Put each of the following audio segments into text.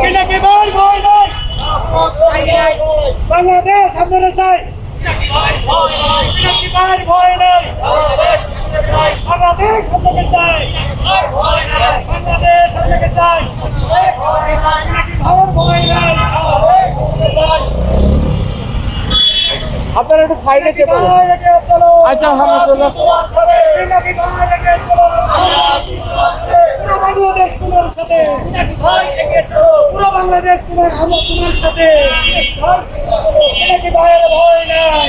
পিনাকি ভাইয়ের ভয় নাই। বাংলাদেশ আপনারা চাই। পিনাকি ভাইয়ের ভয় নাই। বাংলাদেশ আপনাকে চাই। বাংলাদেশ আপনাকে চাই। আপনারা একটু সাইডে চেপে আচ্ছা আলহামদুলিল্লাহ। বাংলাদেশ তোমার সাথে। পুরো বাংলাদেশ তোমার আমার তোমার সাথে। ভাইয়ের ভয় নাই?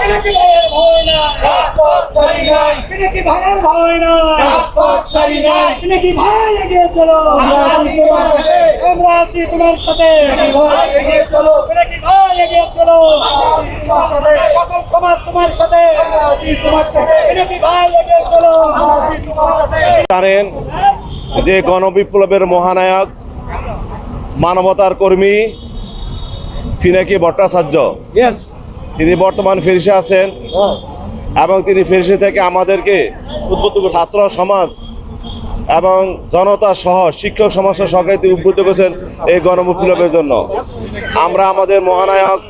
পিনাকি ভাইয়ের ভয় নাই? পিনাকি ভাইয়ের ভয় নাই? পিনাকি ভাই এগিয়ে চলো? আমরা আছি তোমার সাথে। পিনাকি ভাই এগিয়ে চলো। সকল সমাজ তোমার সাথে। পিনাকি ভাই এগিয়ে চলো। জানেন যে গণবিপ্লবের মহানায়ক মানবতার কর্মী ফিনাকি ভট্টাচার্য? তিনি বর্তমান ফেরিসে আছেন এবং তিনি ফেরিসে থেকে আমাদেরকে ছাত্র সমাজ এবং জনতা সহ শিক্ষক সমস্যা তিনি উদ্বুদ্ধ করেছেন এই গণবিপ্লবের জন্য। আমরা আমাদের মহানায়ক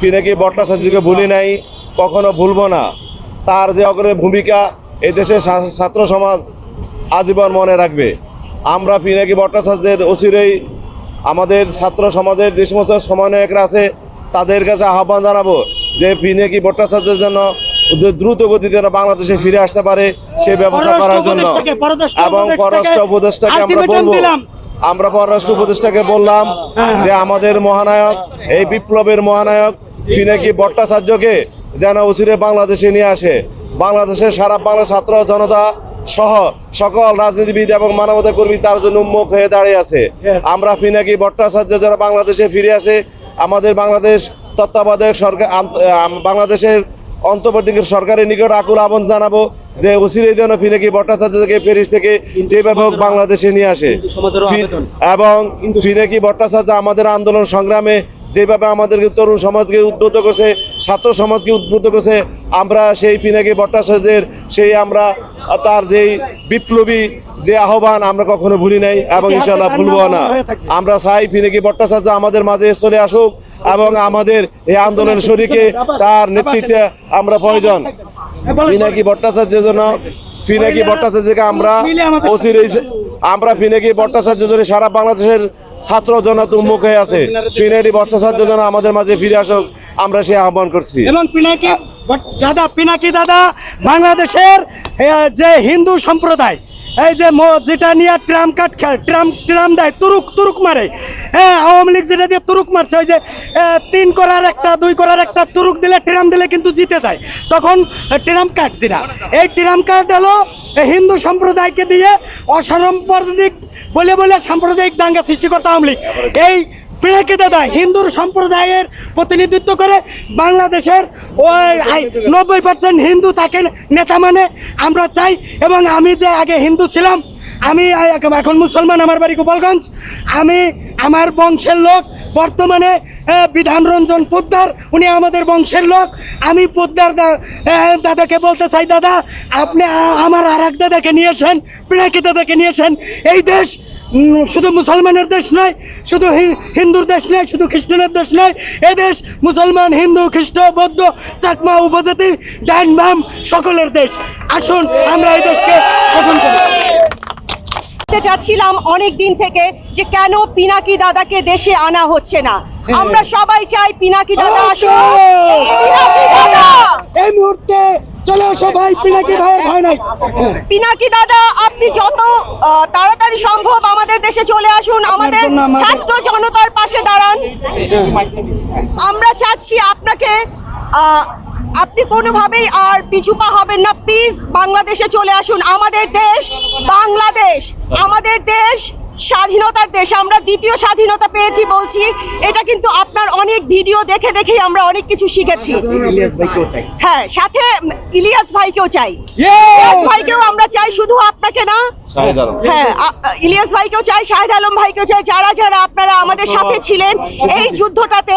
পিনাকি ভট্টাচার্যকে ভুলি নাই, কখনো ভুলব না। তার যে অগ্রণী ভূমিকা এই দেশের ছা- ছাত্র সমাজ আজীবন মনে রাখবে। আমরা পিনাকি ভট্টাচার্যের অচিরেই আমাদের ছাত্র সমাজের যে সমস্ত সমন্বয়করা আছে, তাদের কাছে আহ্বান জানাব যে পিনাকি ভট্টাচার্যের জন্য দ্রুত গতিতে যেন বাংলাদেশে ফিরে আসতে পারে সেই ব্যবস্থা করার জন্য। এবং পররাষ্ট্র উপদেষ্টাকে আমরা বলব আমরা পররাষ্ট্র উপদেষ্টাকে বললাম যে আমাদের মহানায়ক এই বিপ্লবের মহানায়ক পিনাকি ভট্টাচার্যকে যেন উচিরে বাংলাদেশে নিয়ে আসে? বাংলাদেশের সারা বাংলা ছাত্র জনতা সহ সকল রাজনীতিবিদ এবং মানবতা কর্মী তার জন্য উন্মুখ হয়ে দাঁড়িয়ে আছে। আমরা পিনাকি ভট্টাচার্য যেন বাংলাদেশে ফিরে আসে? আমাদের বাংলাদেশ তত্ত্বাবধায়ক সরকার বাংলাদেশের অন্তর্বর্তী সরকারের নিকট আকুল আহ্বান জানাব। যে উচিরে যেন ফিনাকি থেকে ফেরিস থেকে যেভাবে হোক বাংলাদেশে নিয়ে আসে। এবং ফিনাকি ভট্টাচার্য আমাদের আন্দোলন সংগ্রামে যেভাবে আমাদেরকে তরুণ সমাজকে উদ্বুদ্ধ করছে ছাত্র সমাজকে উদ্বুদ্ধ করছে আমরা সেই পিনাকি ভট্টাচার্যের সেই আমরা তার যেই বিপ্লবী যে আহ্বান আমরা কখনো ভুলি নাই এবং ইনশাল্লাহ ভুলবো না। আমরা চাই ফিনাকি ভট্টাচার্য আমাদের মাঝে চলে আসুক এবং আমাদের এই আন্দোলন শরীকে তার নেতৃত্বে আমরা প্রয়োজন। পিনাকি ভট্টাচার্য যোজনা পিনাকি ভট্টাচার্যকে আমরা অচির আমরা পিনাকি ভট্টাচার্য যোজনা সারা বাংলাদেশের ছাত্র জনতা উন্মুখ হয়ে আছে। পিনাকি ভট্টাচার্য যোজনা আমাদের মাঝে ফিরে আসুক আমরা সে আহ্বান করছি। এবং পিনাকি দাদা পিনাকি দাদা? বাংলাদেশের যে হিন্দু সম্প্রদায় এই যে যেটা নিয়ে ট্রাম কাট ট্রাম ট্রাম দেয়, তুরুক তুরুক মারে। হ্যাঁ আওয়ামী লীগ যেটা দিয়ে তুরুক মারছে, ওই যে তিন করার একটা, দুই করার একটা তুরুক দিলে, ট্রাম দিলে কিন্তু জিতে যায়। তখন ট্রাম কাট যেটা, এই ট্রাম কাট হলো হিন্দু সম্প্রদায়কে দিয়ে অসাম্প্রদায়িক, বলে বলে সাম্প্রদায়িক দাঙ্গা সৃষ্টি করতে আওয়ামী লীগ। এই পিনাকি দাদা হিন্দুর সম্প্রদায়ের প্রতিনিধিত্ব করে বাংলাদেশের ওই নব্বই পার্সেন্ট হিন্দু তাকে নেতা মানে। আমরা চাই এবং আমি যে আগে হিন্দু ছিলাম, আমি এখন মুসলমান আমার বাড়ি গোপালগঞ্জ। আমি আমার বংশের লোক, বর্তমানে বিধান রঞ্জন পোদ্দার, উনি আমাদের বংশের লোক। আমি পোদ্দার দাদাকে বলতে চাই, দাদা, আপনি আমার আর এক দাদাকে নিয়েছেন পিনাকি দাদাকে নিয়েছেন এই দেশ শুধু মুসলমানের দেশ নয় শুধু হিন্দুর দেশ নয় শুধু খ্রিস্টানের দেশ নয় এ দেশ মুসলমান হিন্দু খ্রিস্ট বৌদ্ধ চাকমা উপজাতি ডাইন বাম সকলের দেশ। আসুন আমরা এই দেশকে গঠন করি। চাচ্ছিলাম অনেক দিন থেকে যে কেন পিনাকি দাদাকে দেশে আনা হচ্ছে না। আমরা সবাই চাই পিনাকি দাদা আসুন পিনাকি দাদা! এই মুহূর্তে চলে আসো ভাই পিনাকি ভাইয়ের ভয় নাই। পিনাকি দাদা আপনি যত তাড়াতাড়ি সম্ভব আমাদের দেশে চলে আসুন। আমাদের ছাত্র জনতার পাশে দাঁড়ান। আমরা চাচ্ছি আপনাকে আপনি কোনোভাবেই আর পিছুপা হবেন না। প্লিজ বাংলাদেশে চলে আসুন। আমাদের দেশ বাংলাদেশ। আমাদের দেশ স্বাধীনতার দেশ আমরা দ্বিতীয় স্বাধীনতা পেয়েছি বলছি। এটা কিন্তু আপনার অনেক ভিডিও দেখে দেখেই আমরা অনেক কিছু শিখেছি। হ্যাঁ সাথে ইলিয়াস ভাইকেও চাই। ইলিয়াস ভাইকেও আমরা চাই শুধু আপনাকে না। হ্যাঁ ইলিয়াস ভাইকেও চাই শাহেদ আলম ভাইকেও চাই যারা যারা আপনারা আমাদের সাথে ছিলেন এই যুদ্ধটাতে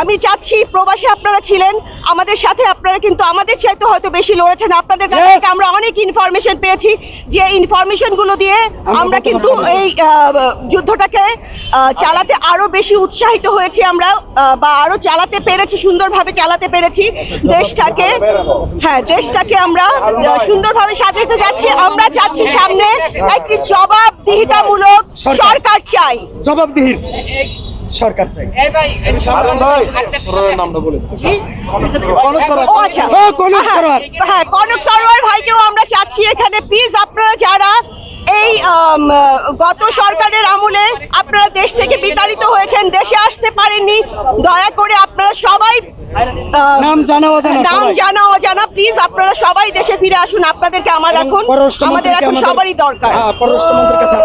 আম, চাচ্ছি প্রবাসী আপনারা ছিলেন আমাদের সাথে আপনারা কিন্তু আমাদের চাইতে হয়তো বেশি লড়েছেন। আপনাদের কাছ থেকে আমরা অনেক ইনফরমেশন পেয়েছি যে ইনফরমেশনগুলো দিয়ে আমরা কিন্তু এই যুদ্ধটাকে চালাতে আরও বেশি উৎসাহিত হয়েছি আমরা বা আরও চালাতে পেরেছি সুন্দরভাবে চালাতে পেরেছি। দেশটাকে হ্যাঁ দেশটাকে আমরা সুন্দরভাবে সাজাতে যাচ্ছি। আমরা চাচ্ছি সামনে একটি জবাবদিহিতামূলক সরকার। সরকার চাই। জবাবদিহির। সরকার চাই। সরোয়ার। কনক সরোয়ার। ভাইকেও আমরা চাচ্ছি এখানে। প্লিজ আপনারা যারা এই গত সরকারের আমলে আপনারা দেশ থেকে বিতাড়িত হয়েছেন দেশে আসতে পারেননি দয়া করে আপনারা সবাই নাম জানা অজানা নাম জানা অজানা। প্লিজ আপনারা সবাই দেশে ফিরে আসুন। আপনাদেরকে আমার এখন আমাদের এখন সবারই দরকার। হ্যাঁ পররাষ্ট্রমন্ত্রীর কাছে